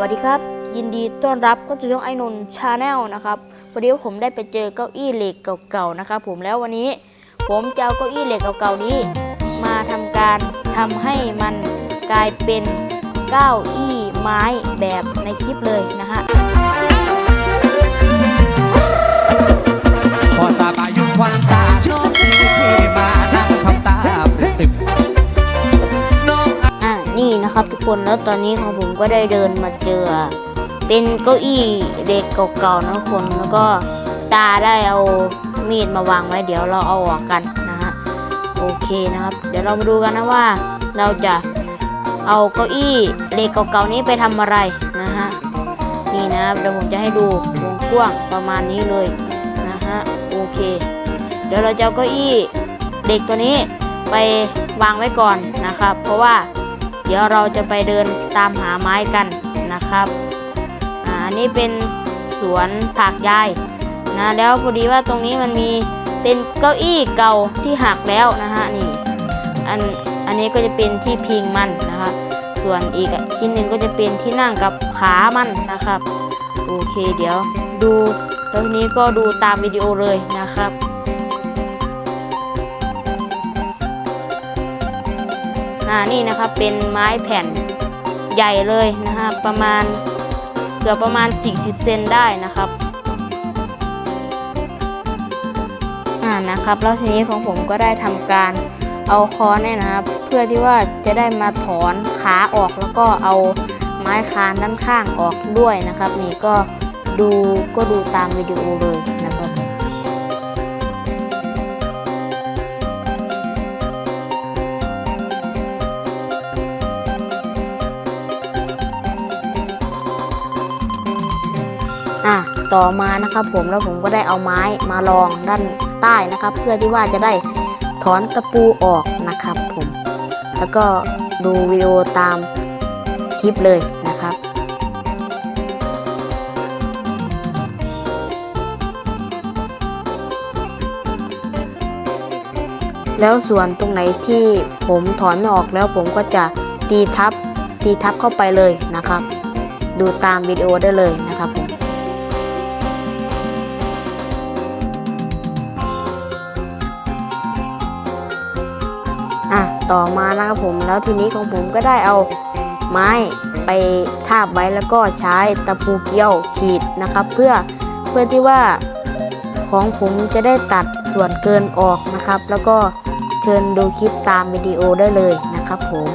วัสดีครับ ยินดีต้อนรับเข้าสู่ช่องไอ้นนชาแนลนะครับพอดีว่าผมได้ไปเจอเก้าอี้เหล็กเก่าๆนะครับผมแล้ววันนี้ ผมจะเอาเก้าอี้เหล็กเก่าๆนี้ มาทำการทำให้มันกลายเป็นเก้าอี้ไม้แบบในคลิปเลยนะฮะ คนแล้วตอนนี้ของผมก็ได้เดินมาเจอ เป็นเก้าอี้เด็กเก่าๆนะคนแล้วก็ตาได้เอามีดมาวางไว้เดี๋ยวเราเอาออกกันนะฮะโอเคนะครับ เดี๋ยวเรามาดูกันนะว่า เราจะเอาเก้าอี้เด็กเก่าๆนี้ไปทำอะไรนะฮะนี่นะครับเดี๋ยวผมจะให้ดูวงกว้างประมาณนี้เลยนะฮะโอเค เดี๋ยวเราจะเอาเก้าอี้เด็กตัวนี้ไปวางไว้ก่อนนะครับ เพราะว่า เดี๋ยวเราจะไปเดินตามหาไม้กันนะครับอ่าอันนี้เป็นสวนผักยายนะแล้วพอดีว่าตรงนี้มันมีเป็นเก้าอี้เก่าที่หักแล้วนะฮะนี่อันอันนี้ก็จะเป็นที่พิงมันนะครับส่วนอีกชิ้นหนึ่งก็จะเป็นที่นั่งกับขามันนะครับ โอเคเดี๋ยวดูแล้วทีนี้ก็ดูตามวิดีโอเลยนะครับ อ่านี่นะครับเป็นไม้แผ่นใหญ่เลยนะฮะประมาณเกือบประมาณ 40 เซนได้นะครับอ่านะครับ แล้วทีนี้ของผมก็ได้ทำการเอาค้อนเนี่ยนะครับ เพื่อที่ว่าจะได้มาถอนขาออกแล้วก็เอาไม้คานด้านข้างออกด้วยนะครับ นี่ก็ดูก็ดูตามวิดีโอเลย ต่อมานะครับผมแล้วผมก็ได้เอาไม้มาลองด้านใต้นะครับ เพื่อที่ว่าจะได้ถอนตะปูออกนะครับผม แล้วก็ดูวิดีโอตามคลิปเลยนะครับแล้วส่วนตรงไหนที่ผมถอนไม่ออกแล้วผมก็จะตีทับตีทับเข้าไปเลยนะครับ ดูตามวิดีโอได้เลยนะครับ ต่อมานะครับผมแล้วทีนี้ของผมก็ได้เอาไม้ไปทาบไว้แล้วก็ใช้ตะปูเกี้ยวขีดนะครับ เพื่อเพื่อที่ว่าของผมจะได้ตัดส่วนเกินออกนะครับ แล้วก็เชิญดูคลิปตามวิดีโอได้เลยนะครับผม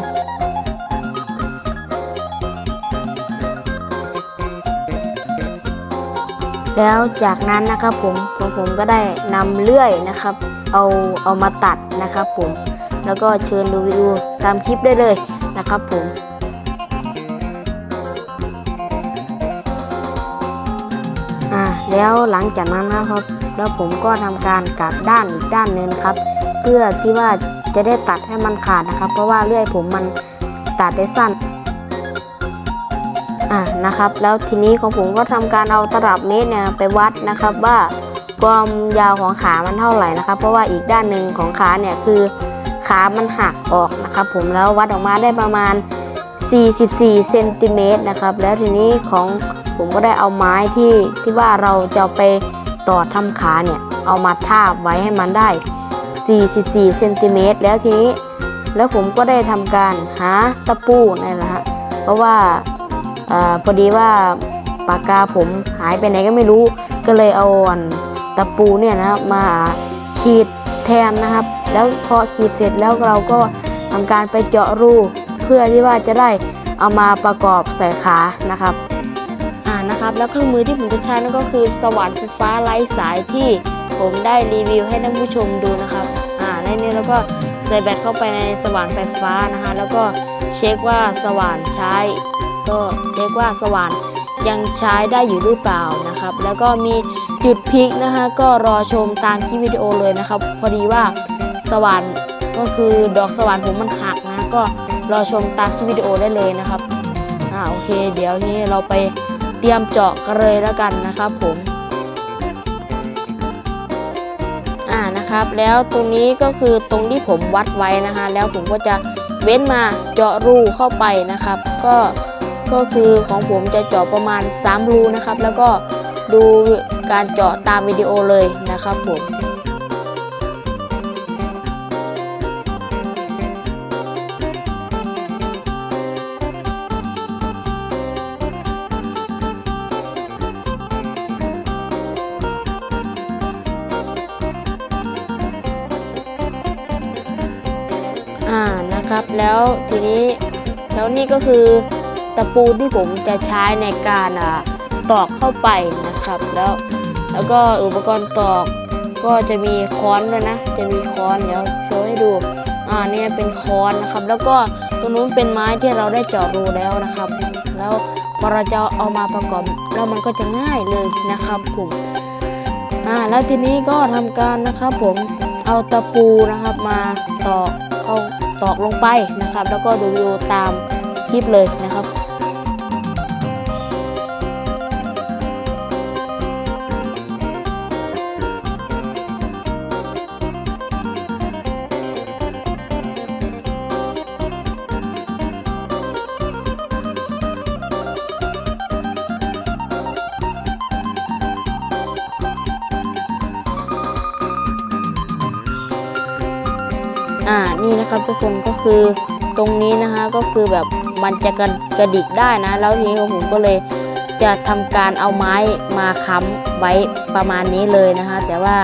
แล้วจากนั้นนะครับผมผมผมก็ได้นำเลื่อยนะครับ เอาเอามาตัดนะครับผม แล้วก็เชิญดูวิดีโอตามคลิปได้เลยนะครับผมอ่าแล้วหลังจากนั้นนะครับ แล้วผมก็ทำการกลับด้านอีกด้านหนึงครับ เพื่อที่ว่าจะได้ตัดให้มันขาดนะครับ เพราะว่าเลื่อยผมมันตัดได้สั้นอ่านะครับ แล้วทีนี้ของผมก็ทำการเอาตลับเมตรเนี่ยไปวัดนะครับว่าความยาวของขามันเท่าไหร่นะครับ เพราะว่าอีกด้านหนึ่งของขาเนี่ยคือ ขามันหักออกนะครับผมแล้ววัดออกมาได้ประมาณ 44เซนติเมตรนะครับแล้วทีนี้ของผมก็ได้เอาไม้ที่ที่ว่าเราจะไปต่อทำขาเนี่ยเอามาทาบไว้ให้มันได้ 44เซนติเมตรแล้วทีนี้แล้วผมก็ได้ทำการหาตะปูนี่แหละฮะเพราะว่าออพอดีว่าปากกาผมหายไปไหนก็ไม่รู้ ก็เลยเอาอันตะปูเนี่ยนะครับมาขีด ทนนะครับ แล้วพอขีดเสร็จแล้วเราก็ทำการไปเจาะรูเพื่อที่ว่าจะได้เอามาประกอบใส่ขานะครับอ่านะครับ แล้วเครื่องมือที่ผมจะใช้นั่นก็คือสว่านไฟฟ้าไร้สายที่ผมได้รีวิวให้ท่านผู้ชมดูนะครับอ่าในนี้แล้วก็ใส่แบตเข้าไปในสว่านไฟฟ้านะคะแล้วก็เช็คว่าสว่านใช้ ก็เช็คว่าสว่านยังใช้ได้อยู่หรือเปล่านะครับ แล้วก็มี จุดพลิกนะคะ ก็รอชมตามคลิปวิดีโอเลยนะครับ พอดีว่าสว่านก็คือดอกสว่านผมมันหักนะ ก็รอชมตามคลิปวิดีโอได้เลยนะครับอ่าโอเค เดี๋ยวนี้เราไปเตรียมเจาะกันเลยแล้วกันนะครับผมอ่านะครับ แล้วตรงนี้ก็คือตรงที่ผมวัดไว้นะคะ แล้วผมก็จะเว้นมาเจาะรูเข้าไปนะครับ ก็ก็คือของผมจะเจาะประมาณ 3 รูนะครับ แล้วก็ดู การเจาะตามวิดีโอเลยนะครับผมอ่านะครับแล้วทีนี้แล้วนี่ก็คือตะปูที่ผมจะใช้ในการอ่าตอกเข้าไปนะครับแล้ว แล้วก็อุปกรณ์ตอกก็จะมีค้อนด้วยนะ จะมีค้อนเดี๋ยวโชว์ให้ดูอ่าเนี่ยเป็นค้อนนะครับ แล้วก็ตรงนู้นเป็นไม้ที่เราได้เจาะรูแล้วนะครับ แล้วพอเราจะเอามาประกอบแล้วมันก็จะง่ายเลยนะครับผมอ่าแล้วทีนี้ก็ทำการนะครับผมเอาตะปูนะครับมาตอกเข้าตอกลงไปนะครับ แล้วก็ดูวิวตามคลิปเลยนะครับ อ่านี่นะครับทุกคนก็คือตรงนี้นะคะก็คือแบบมันจะกระกระดิกได้นะ แล้วทีนี้ผมก็เลยจะทำการเอาไม้มาค้ำไว้ประมาณนี้เลยนะคะ แต่ว่า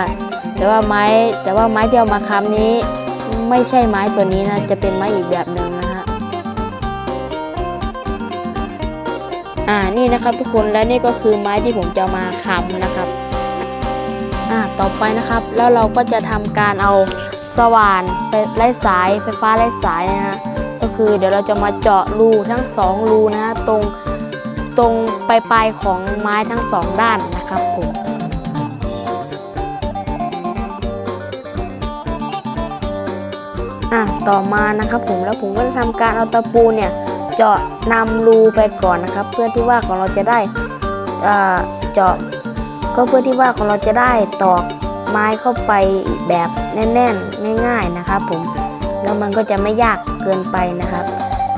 แต่ว่าไม้แต่ว่าไม้ที่เอามาค้ำนี้ ไม่ใช่ไม้ตัวนี้นะจะเป็นไม้อีกแบบหนึ่งนะฮะอ่านี่นะครับทุกคนและนี่ก็คือไม้ที่ผมจะมาค้ำนะครับอ่าต่อไปนะครับ แล้วเราก็จะทำการเอา สว่านไฟไล่สายไฟฟ้าไล่สายนะฮะก็คือเดี๋ยวเราจะมาเจาะรูทั้งสองรูนะฮะตรงตรงปลายปลายๆของไม้ทั้งสองด้านนะครับผมอะต่อมานะครับผมแล้วผมก็จะทำการเอาตะปูเนี่ยเจาะนำรูไปก่อนนะครับ เพื่อที่ว่าของเราจะได้อ่อเจาะก็เพื่อที่ว่าของเราจะได้ตอก ไม้เข้าไปแบบแน่นๆง่าย ๆนะครับ ผมแล้วมันก็จะไม่ยากเกินไปนะครับ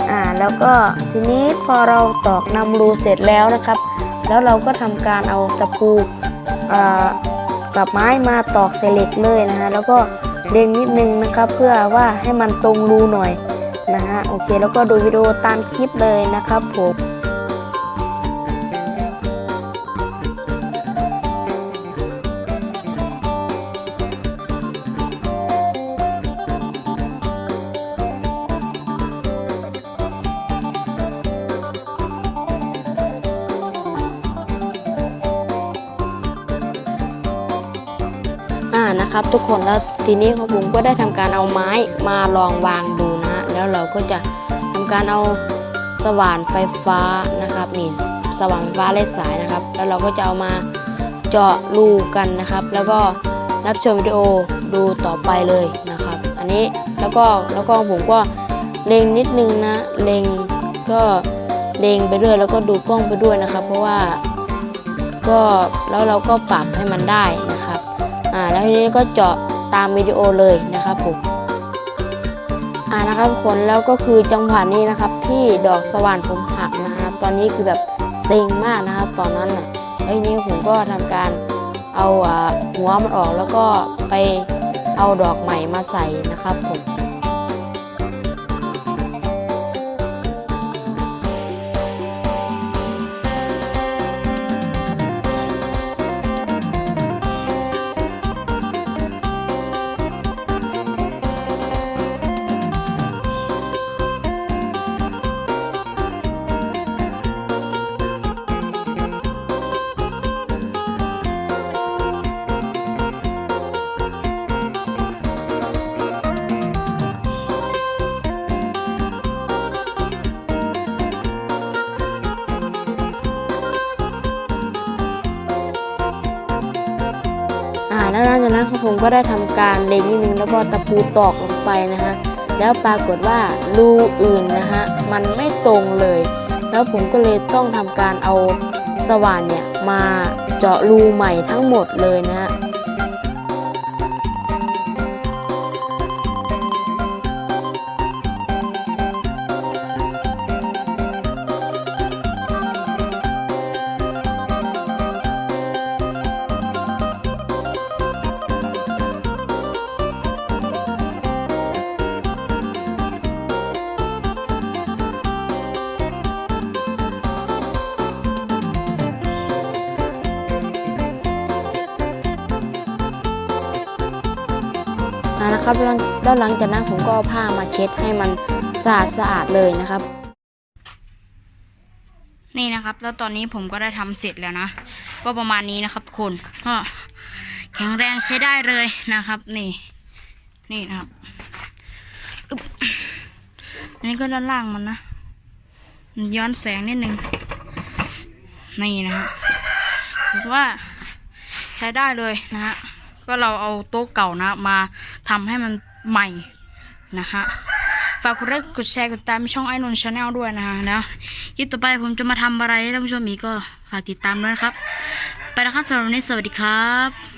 อ่าแล้วก็ทีนี้พอเราตอกนำรูเสร็จแล้วนะครับ แล้วเราก็ทำการเอาตะปูอ่ากับไม้มาตอกใส่เหล็กเลยนะฮะแล้วก็เล็งนิดนึงนะครับเพื่อว่าให้มันตรงรูหน่อยนะฮะโอเค แล้วก็ดูวิดีโอตามคลิปเลยนะครับผม อ่านะครับ ทุกคนแล้วทีนี้ของผมก็ได้ทำการเอาไม้มาลองวางดูนะ แล้วเราก็จะทำการเอาสว่านไฟฟ้านะครับนี่สว่านไฟฟ้าไร้สายนะครับ แล้วเราก็จะเอามาเจาะรูกันนะครับ แล้วก็รับชมวิดีโอดูต่อไปเลยนะครับ อันนี้แล้วก็แล้วก็ผมก็เล็งนิดนึงนะเล็งก็เล็งไปด้วยแล้วก็ดูกล้องไปด้วยนะครับ เพราะว่าก็แล้วเราก็ปรับให้มันได้ อ่าแล้วทีนี้ก็เจาะตามวิดีโอเลยนะครับผมอ่านะครับทุกคนแล้วก็คือจังหวะนี้นะครับ ที่ดอกสว่านผมหักนะครับ ตอนนี้คือแบบเซ็งมากนะครับ ตอนนั้นน่ะแล้วทีนี้ผมก็ทำการเอาอ่าหัวมันออกแล้วก็ไปเอาดอกใหม่มาใส่นะครับผม แล้วหลังจากนั้นครูผมก็ได้ทำการเล็งนิดนึงแล้วก็ตะปูตอกลงไปนะฮะแล้วปรากฏว่ารูอื่นนะฮะมันไม่ตรงเลย แล้วผมก็เลยต้องทำการเอาสว่านเนี่ยมาเจาะรูใหม่ทั้งหมดเลยนะฮะ นะครับแล้วแล้วหลังจากนั้นผมก็เอาผ้ามาเช็ดให้มันสะอาดสะอาดเลยนะครับ นี่นะครับ แล้วตอนนี้ผมก็ได้ทำเสร็จแล้วนะ ก็ประมาณนี้นะครับทุกคนก็แข็งแรงใช้ได้เลยนะครับ นี่ นี่นะครับอันนี้ก็ด้านล่างมันนะมันย้อนแสงนิดนึงนี่นะครับว่าใช้ได้เลยนะฮะ ก็เราเอาโต๊ะเก่านะ มาทำให้มันใหม่นะคะฝากกดไลค์กดแชร์กดติดตามช่องไอ้นนท์ชาแนลด้วยนะคะแล้วยิ่ต่อไปผมจะมาทำอะไรท่านผู้ชมมีกก็ฝากติดตามด้วยนะครับ ไปแล้วครับสำหรับวันนี้สวัสดีครับ